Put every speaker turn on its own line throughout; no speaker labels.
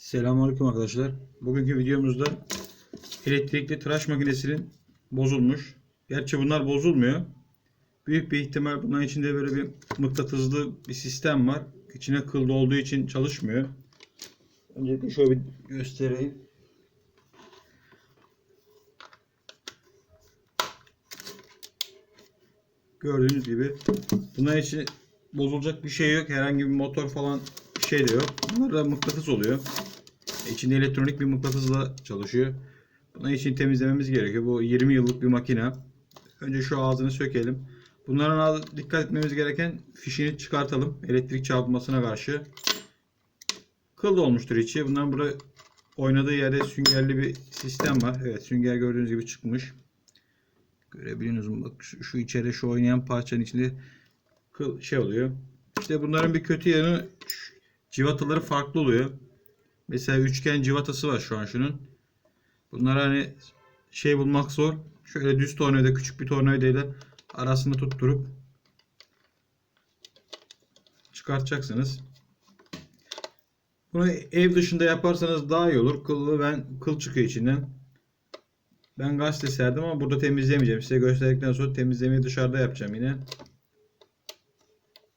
Selamünaleyküm arkadaşlar. Bugünkü videomuzda elektrikli tıraş makinesinin bozulmuş. Gerçi bunlar bozulmuyor. Büyük bir ihtimal bunların içinde böyle bir mıknatıslı bir sistem var. İçine kıl olduğu için çalışmıyor. Öncelikle şöyle bir göstereyim. Gördüğünüz gibi bunların için bozulacak bir şey yok. Herhangi bir motor falan şey de yok. Bunlar da mıknatıs oluyor. İçinde elektronik bir mıknatısla çalışıyor. Bunun için temizlememiz gerekiyor. Bu 20 yıllık bir makine. Önce şu ağzını sökelim. Bunların dikkat etmemiz gereken fişini çıkartalım. Elektrik çarpmasına karşı. Kıl olmuştur içi. Bunların burada oynadığı yerde süngerli bir sistem var. Evet sünger gördüğünüz gibi çıkmış. Görebiliyorsunuz? Bak şu, şu içeri şu oynayan parçanın içinde kıl şey oluyor. İşte bunların bir kötü yanı civataları farklı oluyor. Mesela üçgen civatası var şu an şunun. Bunlar hani şey bulmak zor. Şöyle düz tornavida küçük bir tornavidayla arasında tutturup çıkartacaksınız. Bunu ev dışında yaparsanız daha iyi olur. Kıllı ben kıl çıkıyor içinden. Ben gazete serdim ama burada temizlemeyeceğim. Size gösterdikten sonra temizlemeyi dışarıda yapacağım yine.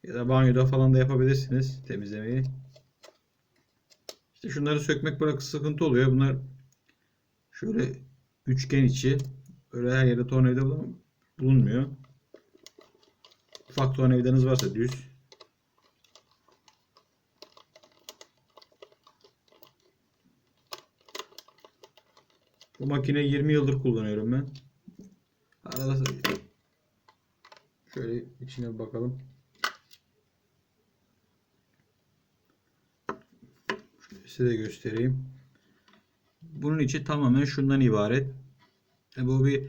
Ya da banyoda falan da yapabilirsiniz temizlemeyi. İşte şunları sökmek bırak sıkıntı oluyor. Bunlar şöyle üçgen içi. Öyle her yerde tornavida bulun- bulunmuyor. Ufak tornavidanız varsa düz. Bu makine 20 yıldır kullanıyorum ben. Arada şöyle içine bakalım. Size de göstereyim. Bunun içi tamamen şundan ibaret. E, bu bir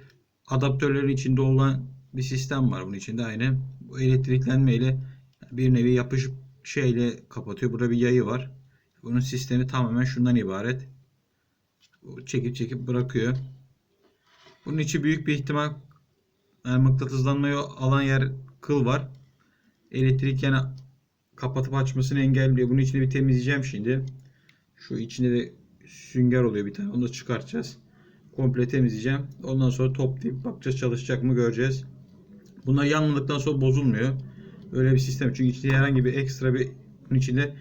adaptörlerin içinde olan bir sistem var bunun içinde aynı. Bu elektriklenmeyle bir nevi yapışıp şeyle kapatıyor. Burada bir yayı var. Bunun sistemi tamamen şundan ibaret. Çekip çekip bırakıyor. Bunun içi büyük bir ihtimal yani mıknatıslanmayı alan yer kıl var. Elektrik yani kapatıp açmasını engelliyor. Bunun içini bir temizleyeceğim şimdi. Şu içinde de sünger oluyor bir tane. Onu da çıkartacağız. Komple temizleyeceğim. Ondan sonra toplayıp bakacağız çalışacak mı göreceğiz. Bunlar yanmadıktan sonra bozulmuyor. Öyle bir sistem. Çünkü içinde herhangi bir ekstra bir bunun içinde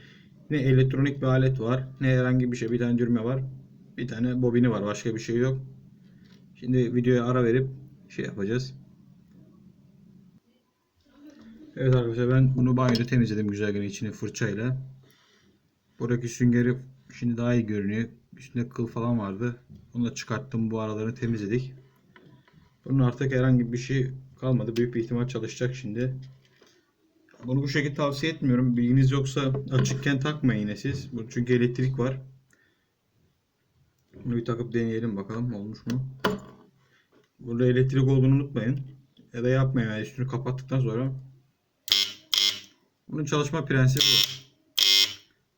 ne elektronik bir alet var ne herhangi bir şey. Bir tane düğme var. Bir tane bobini var. Başka bir şey yok. Şimdi videoya ara verip şey yapacağız. Evet arkadaşlar ben bunu banyoda temizledim güzelce içini fırçayla. Buradaki süngeri şimdi daha iyi görünüyor. Üstünde kıl falan vardı. Onu da çıkarttım. Bu aralarını temizledik. Bunun artık herhangi bir şey kalmadı. Büyük bir ihtimal çalışacak şimdi. Bunu bu şekilde tavsiye etmiyorum. Bilginiz yoksa açıkken takmayın yine siz. Çünkü elektrik var. Bunu bir takıp deneyelim bakalım olmuş mu? Burada elektrik olduğunu unutmayın. Ya da yapmayın. Yani üstünü kapattıktan sonra. Bunun çalışma prensibi bu.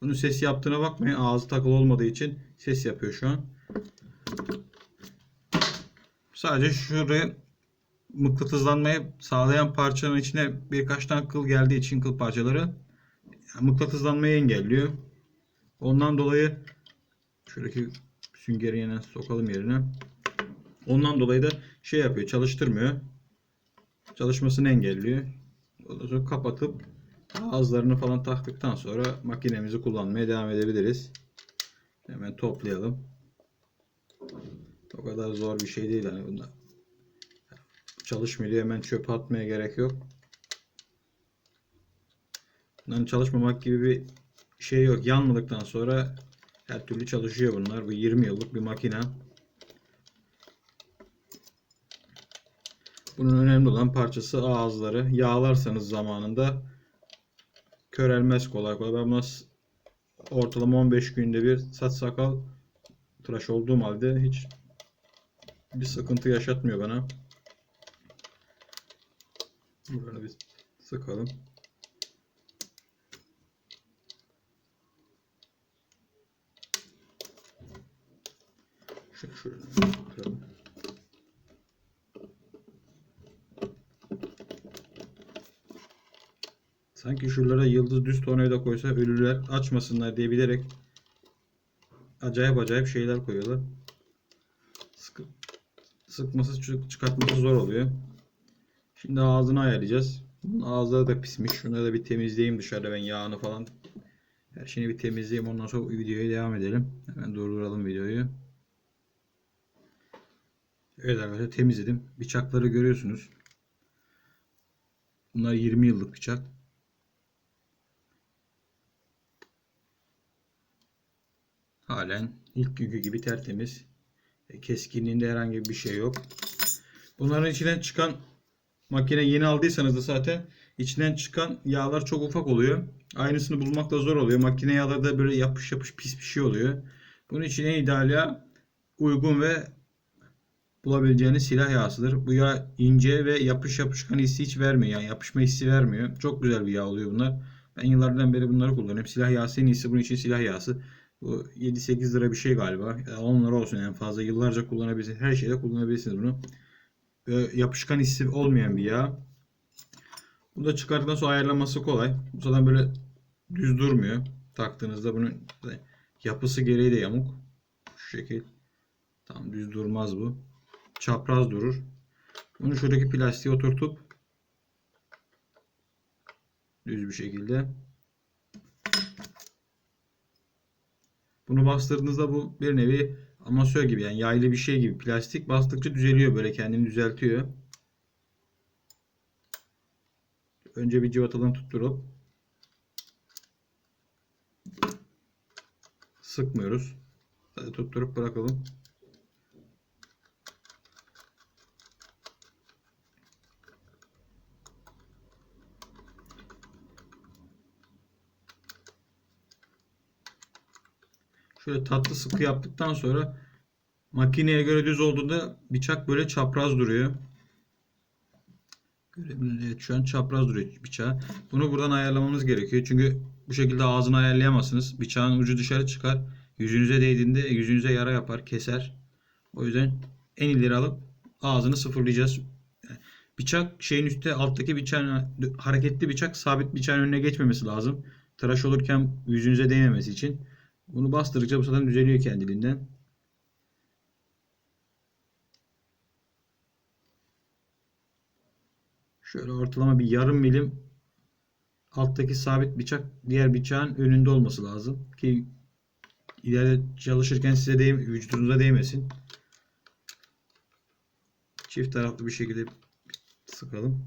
Bunun ses yaptığına bakmayın. Ağzı takılı olmadığı için ses yapıyor şu an. Sadece şuraya mıknatıslanmayı sağlayan parçanın içine birkaç tane kıl geldiği için kıl parçaları yani mıknatıslanmayı engelliyor. Ondan dolayı şuradaki süngeri yine sokalım yerine. Ondan dolayı da şey yapıyor, çalıştırmıyor. Çalışmasını engelliyor. Ondan sonra kapatıp ağızlarını falan taktıktan sonra makinemizi kullanmaya devam edebiliriz. Hemen toplayalım. O kadar zor bir şey değil hani bunda. Çalışmıyor hemen çöpe atmaya gerek yok. Bunların çalışmamak gibi bir şey yok. Yanmadıktan sonra her türlü çalışıyor bunlar. Bu 20 yıllık bir makine. Bunun önemli olan parçası ağızları. Yağlarsanız zamanında körelmez kolay kolay. Ben buna ortalama 15 günde bir saç sakal tıraş olduğum halde hiç bir sıkıntı yaşatmıyor bana. Böyle bir sıkalım. Şunu şöyle Sanki şuralara yıldız düz tornavida koysa ölüler açmasınlar diye bilerek acayip acayip şeyler koyuyorlar. Sıkı, sıkması çı- çıkartması zor oluyor. Şimdi ağzını ayarlayacağız. Bunun ağızları da pismiş. Şunları da bir temizleyeyim dışarıda ben yağını falan. Her şeyini bir temizleyeyim. Ondan sonra videoya devam edelim. Hemen durduralım videoyu. Evet arkadaşlar temizledim. Bıçakları görüyorsunuz. Bunlar 20 yıllık bıçak. Halen ilk günkü gibi tertemiz. E, Keskinliğinde herhangi bir şey yok. Bunların içinden çıkan makine yeni aldıysanız da zaten içinden çıkan yağlar çok ufak oluyor. Aynısını bulmak da zor oluyor. Makine yağları da böyle yapış yapış pis bir şey oluyor. Bunun için en ideal yağ uygun ve bulabileceğiniz silah yağsıdır. Bu yağ ince ve yapış yapışkan hissi hiç vermiyor. Yani yapışma hissi vermiyor. Çok güzel bir yağ oluyor bunlar. Ben yıllardan beri bunları kullanıyorum. Silah yağısı en iyisi. Bunun için silah yağısı. Bu 7-8 lira bir şey galiba. Ya 10 lira olsun en fazla. Yıllarca kullanabilirsiniz. Her şeyde kullanabilirsiniz bunu. Böyle yapışkan hissi olmayan bir yağ. Bunu da çıkarttıktan sonra ayarlaması kolay. Zaten böyle düz durmuyor. Taktığınızda bunun yapısı gereği de yamuk. Şu şekil. Tam düz durmaz bu. Çapraz durur. Bunu şuradaki plastiğe oturtup düz bir şekilde bunu bastırdığınızda bu bir nevi amasör gibi yani yaylı bir şey gibi plastik bastıkça düzeliyor böyle kendini düzeltiyor. Önce bir civatadan tutturup sıkmıyoruz. Tutturup bırakalım. Şöyle tatlı sıkı yaptıktan sonra makineye göre düz olduğunda bıçak böyle çapraz duruyor. Görebilirsiniz. Evet, şu an çapraz duruyor bıçağı. Bunu buradan ayarlamamız gerekiyor. Çünkü bu şekilde ağzını ayarlayamazsınız. Bıçağın ucu dışarı çıkar. Yüzünüze değdiğinde yüzünüze yara yapar, keser. O yüzden en ileri alıp ağzını sıfırlayacağız. Bıçak şeyin üstte alttaki bıçağın hareketli bıçak sabit bıçağın önüne geçmemesi lazım. Tıraş olurken yüzünüze değmemesi için. Bunu bastırdıkça bu zaten düzeliyor kendiliğinden. Şöyle ortalama bir yarım milim alttaki sabit bıçak diğer bıçağın önünde olması lazım ki ileride çalışırken size değ vücudunuza değmesin. Çift taraflı bir şekilde sıkalım.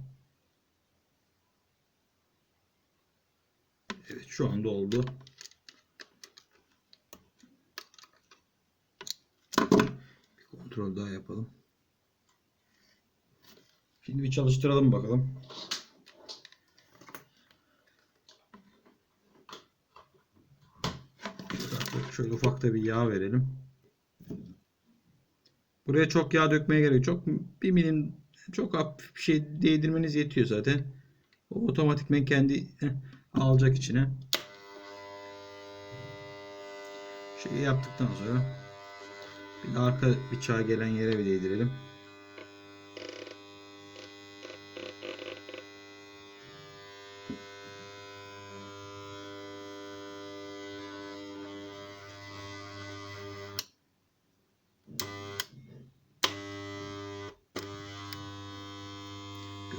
Evet şu anda oldu. Bir kontrol daha yapalım. Şimdi bir çalıştıralım bakalım. Şöyle ufak da bir yağ verelim. Buraya çok yağ dökmeye gerek yok. Bir milim çok hafif bir şey değdirmeniz yetiyor zaten. O otomatikmen kendi alacak içine. Şey yaptıktan sonra bir de arka bıçağa gelen yere bir değdirelim.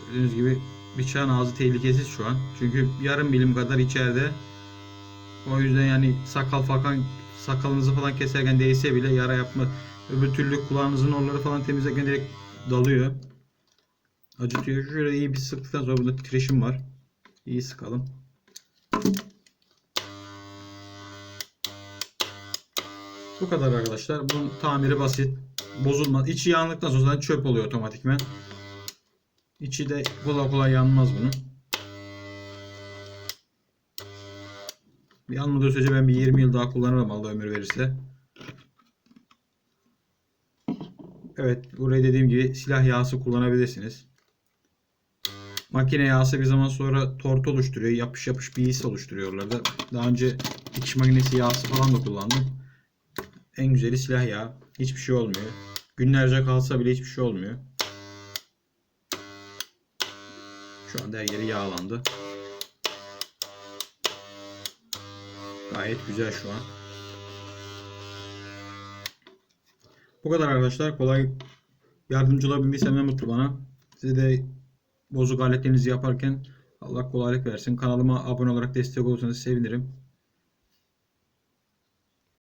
Gördüğünüz gibi bıçağın ağzı tehlikesiz şu an. Çünkü yarım milim kadar içeride. O yüzden yani sakal falan sakalınızı falan keserken değse bile yara yapma. Öbür türlü kulağınızın oraları falan temizlerken direkt dalıyor. Acıtıyor. Şöyle iyi bir sıktıktan sonra burada titreşim var. İyi sıkalım. Bu kadar arkadaşlar. Bunun tamiri basit. Bozulmaz. İçi yandıktan sonra çöp oluyor otomatikmen. İçi de kolay kolay yanmaz bunun. Yanmadığı sürece ben bir 20 yıl daha kullanırım Allah ömür verirse. Evet buraya dediğim gibi silah yağısı kullanabilirsiniz. Makine yağısı bir zaman sonra tort oluşturuyor. Yapış yapış bir his oluşturuyorlar da. Daha önce dikiş makinesi yağısı falan da kullandım. En güzeli silah yağı. Hiçbir şey olmuyor. Günlerce kalsa bile hiçbir şey olmuyor. Şu anda her yeri yağlandı. Gayet güzel şu an. Bu kadar arkadaşlar. Kolay yardımcı olabildiysem ne mutlu bana. Size de bozuk aletlerinizi yaparken Allah kolaylık versin. Kanalıma abone olarak destek olursanız sevinirim.